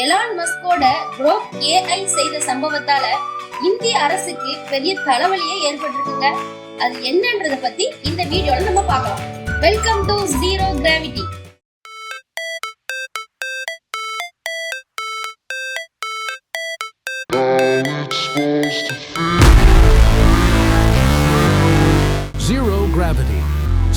Elon மஸ்கோட குரோக் AI செய்த சம்பவத்தால இந்திய அரசுக்கு பெரிய தலைவலியே ஏற்பட்டிருக்குங்க. அது என்னன்றத பத்தி இந்த வீடியோல நம்ம பார்க்கலாம். Welcome to zero gravity Zero Gravity.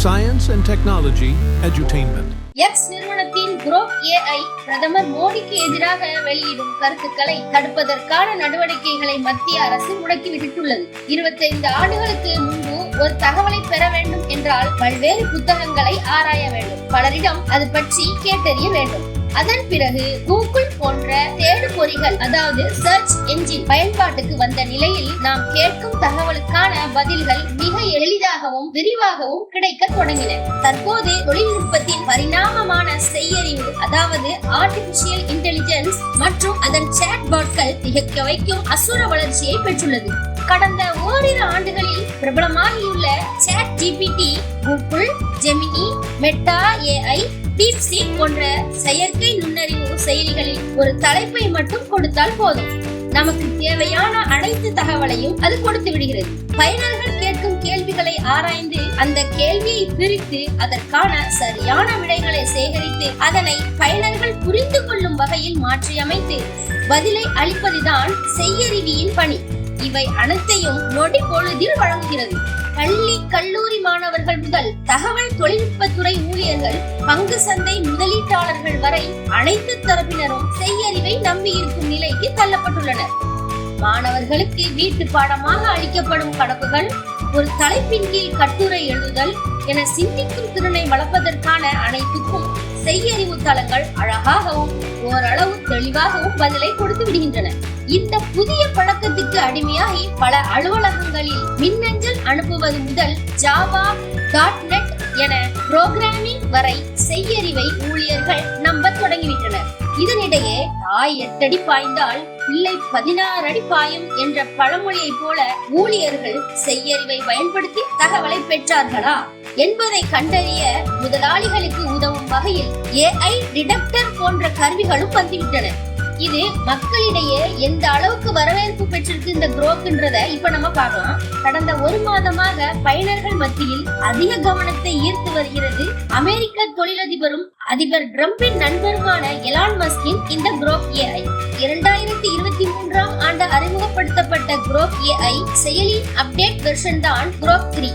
Science and Technology Edutainment. X நிறுவனத்தின் குரோப் ஏஐ பிரதமர் மோடிக்கு எதிராக வெளியிடும் கருத்துக்களை தடுப்பதற்கான நடவடிக்கைகளை மத்திய அரசு முடக்கிவிட்டுள்ளது இருபத்தைந்து ஆண்டுகளுக்கு முன்பு ஒரு தகவலை பெற வேண்டும் என்றால் பல்வேறு புத்தகங்களை ஆராய வேண்டும். பலரிடம் அது பற்றி கேட்டறிய வேண்டும். அதன் பிறகு கூகுள் போன்ற தேடுபொறிகள் அதாவது சர்ச் என்ஜின் பயன்பாட்டுக்கு வந்த நிலையில் நாம் கேட்கும் தகவலுக்கான பதில்கள் மிக எளிதாகவும் விரிவாகவும் கிடைக்க தொடங்கின. தற்போது தொழில்நுட்பத்தின் பரிணாமமான செய்யறிவு அதாவது ஆர்டிபிஷியல் இன்டெலிஜென்ஸ் மற்றும் அதன் சேட்பாட்கள் திகைக்க வைக்கும் அசுர வளர்ச்சியை பெற்றுள்ளது. கடந்த ஓரிரு ஆண்டுகளில் பிரபலமாகியுள்ள Chat GPT Google Gemini Meta AI DeepSeek போன்ற செயற்கை நுண்ணறிவு செயலிகளில் ஒரு தலைப்பை மட்டும் கொடுத்தால் போதும். நமக்கு தேவையான அனைத்து தகவலையும் அது கொடுத்து விடுகிறது. பயனர்கள் கேட்கும் கேள்விகளை ஆராய்ந்து அந்த கேள்வியை பிரித்து அதற்கான சரியான விடைகளை சேகரித்து அதனை பயனர்கள் புரிந்து கொள்ளும் வகையில் மாற்றியமைத்து பதிலை அளிப்பதுதான் செய்யறிவியின் பணி. இவை அனைத்தையும் நொடி பொழுதில் வழங்குகிறது. பள்ளி கல்லூரி மாணவர்கள் முதல் தகவல் தொழில்நுட்பத்துறை ஊழியர்கள் பங்கு சந்தை முதலீட்டாளர்கள் வரை அனைத்து தரப்பினரும் செய்யறிவை நம்பியிருக்கும் நிலைக்கு தள்ளப்பட்டுள்ளனர். மாணவர்களுக்கு வீட்டு பாடமாக அளிக்கப்படும் கணக்குகள் ஒரு தலைப்பின் கீழ் கட்டுரை எழுதுதல் என சிந்திக்கும் திறனை வளர்ப்பதற்கான அனைத்துக்கும் செய்யறிவு தளங்கள் அழகாகவும் ஓரளவு தெளிவாகவும் பதிலை கொடுத்து விடுகின்றன. இந்த புதிய பழக்கத்துக்கு அடிமையாகி பல அலுவலகங்களில் மின்னஞ்சல் அனுப்புவது முதல் ஜாவா டாட்நெட் என புரோகிராமிங் வரை செய்யறிவை ஊழியர்கள் நம்ப தொடங்கிவிட்டனர். இதனிடையே தாய் எட்டடி பாய்ந்தால் பிள்ளை பதினாறு அடி பாயும் என்ற பழமொழியை போல ஊழியர்கள் செய்யறிவை பயன்படுத்தி தகவலை பெற்றார்களா என்பதை கண்டறிய முதலாளிகளுக்கு உதவும் வகையில் ஏஐ டிடெக்டர் போன்ற கருவிகளும் வந்துவிட்டன. இது மக்களிடையே எந்த அளவுக்கு வரவேற்பு பெற்றிருக்கு இந்த குரோக்ன்றத இப்ப நம்ம பார்க்கலாம். கடந்த ஒரு மாதமாக பயனர்கள் மத்தியில் அதிக கவனத்தை ஈர்த்து வருகிறது அமெரிக்க தொழிலதிபரும் அதிபர் டிரம்பின் நண்பருமான எலான் மஸ்கின் இந்த குரோக் ஏஐ இரண்டாயிரத்தி இருபத்தி மூன்றாம் ஆண்டு அறிமுகப்படுத்தப்பட்ட குரோக் ஏஐ செயலியின் அப்டேட் வெர்ஷன் தான் குரோக் த்ரீ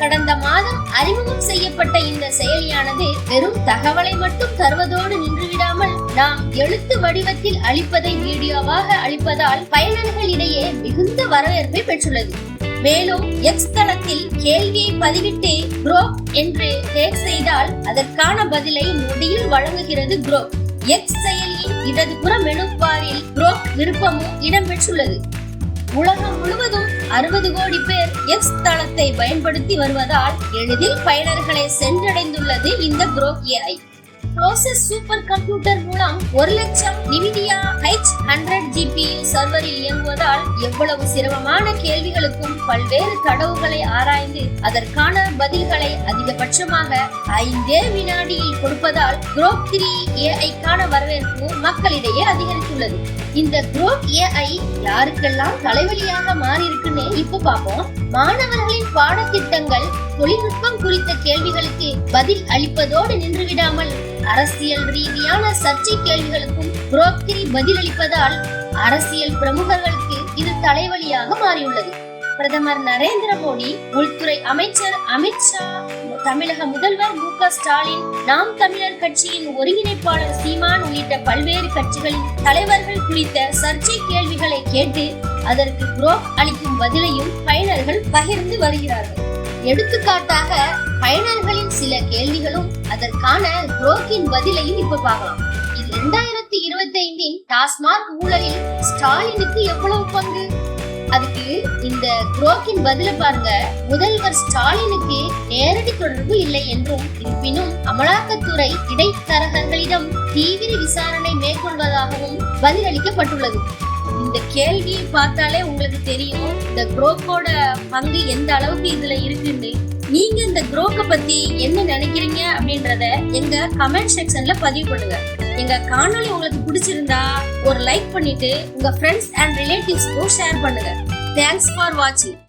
கடந்த மாதம் அறிமுகம் செய்யப்பட்ட இந்த செயலியானது வெறும் தகவலை மட்டும் தருவதோடு நின்றுவிடாமல் நாம் எழுத்து வடிவத்தில் அளிப்பதை வீடியோவாக அளிப்பதால் பயனர்களிடையே மிகுந்த வரவேற்பை பெற்றுள்ளது. மேலும் எக்ஸ் தளத்தில் கேள்வியை பதிவிட்டு குரோப் என்று டேக் செய்தால் அதற்கான பதிலை நொடியில் வழங்குகிறது குரோப் எக்ஸ் செயலியின் இடதுபுற மெனு பாரில் குரோக் விருப்பமும் இடம்பெற்றுள்ளது. உலகம் முழுவதும் அறுபது கோடி பேர் எக்ஸ் தளத்தை பயன்படுத்தி வருவதால் எளிதில் பயனர்களை சென்றடைந்துள்ளது இந்த Grok AI process super computer மூலம் ஒரு லட்சம் நிவிடியா ஹெச் ஹண்ட்ரட் ஜிபி சர்வரில் இயங்குவதால் எவ்வளவு சிரமமான கேள்விகளுக்கும் பல்வேறு தடவுகளை ஆராய்ந்து அதற்கான பதில்களை அதிகபட்சமாக ஐந்தே வினாடியில் கொடுப்பதால் குரோப் த்ரீ ஏஐக்கான வரவேற்பு மக்களிடையே அதிகரித்துள்ளது. இந்த குரோப் ஏஐ யாருக்கெல்லாம் தலைவலியாக மாறி இருக்குன்னு இப்ப பார்ப்போம். மாணவர்களின் பாடத்திட்டங்கள் தொழில்நுட்பம் குறித்த கேள்விகளுக்கு பதில் அளிப்பதோடு நின்றுவிடாமல் அரசியல் ரீதியான சர்ச்சை கேள்விகளுக்கும் புரோக்கிரி பதிலளிப்பதால் அரசியல் பிரமுகர்களுக்கு இது தலைவலியாக மாறியுள்ளது. பிரதமர் நரேந்திர மோடி உள்துறை அமைச்சர் அமித்ஷா தமிழக முதல்வர் மு க ஸ்டாலின் நாம் தமிழர் கட்சியின் ஒருங்கிணைப்பாளர் சீமான் உள்ளிட்ட பல்வேறு கட்சிகளின் தலைவர்கள் குறித்த சர்ச்சை கேள்விகளை கேட்டு அதற்கு புரோக் அளிக்கும் பதிலையும் பயனர்கள் பகிர்ந்து வருகிறார்கள். எடுத்துக்காட்டாக பயனர்களின் சில கேள்விகளும் அதற்கான குரோக்கின் பதிலையும் இப்ப பார்க்கலாம். இது இரண்டாயிரத்தி இருபத்தி ஐந்தின் டாஸ்மாக் ஊழலில் ஸ்டாலினுக்கு எவ்வளவு பங்கு? அதுக்கு இந்த குரோக்கின் பதில பாருங்க. முதல்வர் ஸ்டாலினுக்கு நேரடி தொடர்பு இல்லை என்றும் இருப்பினும் அமலாக்கத்துறை இடைத்தரகர்களிடம் தீவிர விசாரணை மேற்கொள்வதாகவும் பதிலளிக்கப்பட்டுள்ளது. இந்த கேள்வியை பார்த்தாலே உங்களுக்கு தெரியும் இந்த குரோக்கோட பங்கு எந்த அளவுக்கு இதுல இருக்குன்னு. நீங்க இந்த குரோக்க பத்தி என்ன நினைக்கிறீங்க அப்படின்றத எங்க கமெண்ட் செக்ஷன்ல பதிவு பண்ணுங்க. எங்க காணொலி உங்களுக்கு பிடிச்சிருந்தா ஒரு லைக் பண்ணிட்டு உங்க ஃப்ரெண்ட்ஸ் அண்ட் ரிலேட்டிவ்ஸ்க்கும் ஷேர் பண்ணுங்க. தேங்க்ஸ் ஃபார் வாட்சிங்